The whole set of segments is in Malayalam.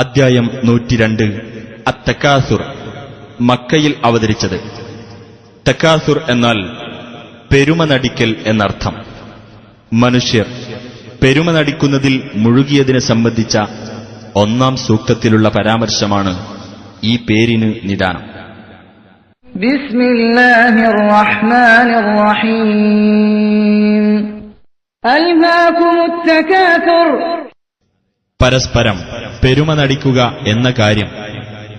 അധ്യായം നൂറ്റിരണ്ട്. അത്തക്കാസുർ മക്കയിൽ അവതരിച്ചത്. തക്കാസുർ എന്നാൽ പെരുമ നടിക്കൽ എന്നർത്ഥം. മനുഷ്യർ പെരുമ നടിക്കുന്നതിൽ മുഴുകിയതിനെ സംബന്ധിച്ച ഒന്നാം സൂക്തത്തിലുള്ള പരാമർശമാണ് ഈ പേരിന് നിദാനം. പരസ്പരം പെരുമ നടിക്കുക എന്ന കാര്യം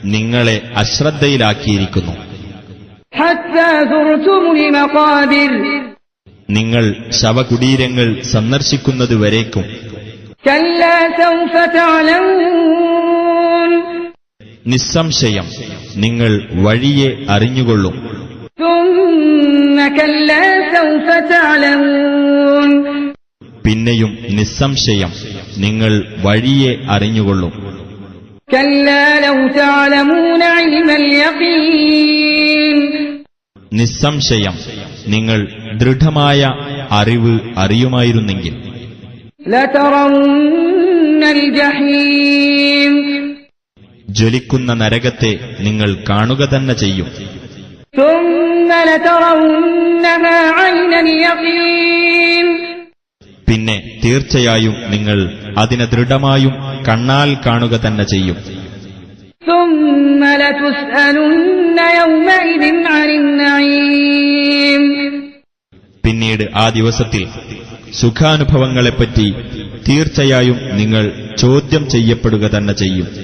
നിങ്ങളെ അശ്രദ്ധയിലാക്കിയിരിക്കുന്നു. നിങ്ങൾ ശവകുടീരങ്ങൾ സന്ദർശിക്കുന്നതുവരേക്കും നിസ്സംശയം നിങ്ങൾ വഴിയെ അറിഞ്ഞുകൊള്ളും. പിന്നെയും നിസ്സംശയം നിങ്ങൾ വഴിയെ അറിഞ്ഞുകൊള്ളും. നിസ്സംശയം നിങ്ങൾ ദൃഢമായ അറിവ് അറിയുമായിരുന്നെങ്കിൽ. ജ്വലിക്കുന്ന നരകത്തെ നിങ്ങൾ കാണുക തന്നെ ചെയ്യും. പിന്നെ തീർച്ചയായും നിങ്ങൾ അതിനെ ദൃഢമായും കണ്ണാൽ കാണുക തന്നെ ചെയ്യും. പിന്നീട് ആ ദിവസത്തിൽ സുഖാനുഭവങ്ങളെപ്പറ്റി തീർച്ചയായും നിങ്ങൾ ചോദ്യം ചെയ്യപ്പെടുക തന്നെ ചെയ്യും.